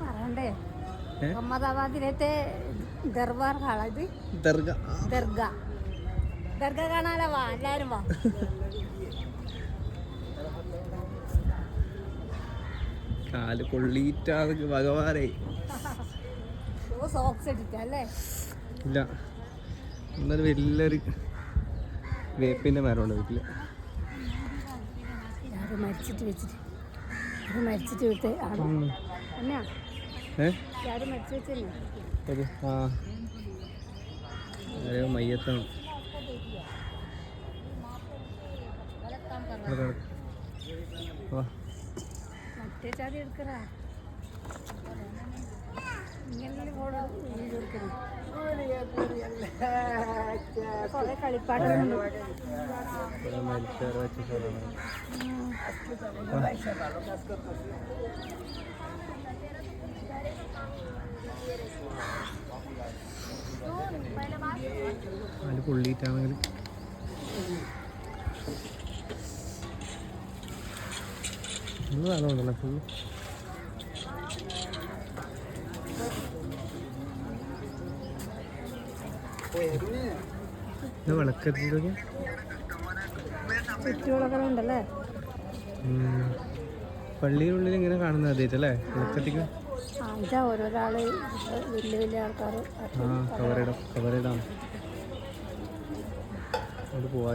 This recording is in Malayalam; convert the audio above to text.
പറയണ്ടേ. അഹമ്മദാബാദിലത്തെ ദർബാർ ദർഗ. ദർഗ. ദർഗ കാണാലോ വാ എല്ലാരും വാ. കാൽ പൊള്ളിയിട്ടാണ് ഭഗവാനെ. സോക്സ് ഇട്ടിട്ടല്ലേ ഇല്ല. എന്നൊരു വലിയൊരു വേപ്പിന്റെ മരമുണ്ട് വീട്ടിൽ. മരിച്ചിട്ട് വെച്ചിട്ട്. മരിച്ചിട്ട് വിട്ട് ആരും മയ്യത്താണ്. മറ്റേ ചാതി എടുക്കറാ. ഇങ്ങനെ കുറെ സ്ഥലമാണ് അതിൽ പുള്ളിയിട്ടാണെങ്കിൽ വെള്ളമുണ്ടല്ലോ ഫുള്ള് ഇത് വിളക്കെത്തിട്ടൊക്കെ ചുറ്റുകളൊക്കെ ഉണ്ടല്ലേ പള്ളിയിലുള്ളിൽ ഇങ്ങനെ കാണുന്നത് ആദ്യമായിട്ടല്ലേ വിളക്കെത്തിക്ക്. ഇതാ ഓരോരാൾ വലിയ വലിയ ആൾക്കാർ ആ കവറിടാം കവറിടാം. അവിടെ പോവാ.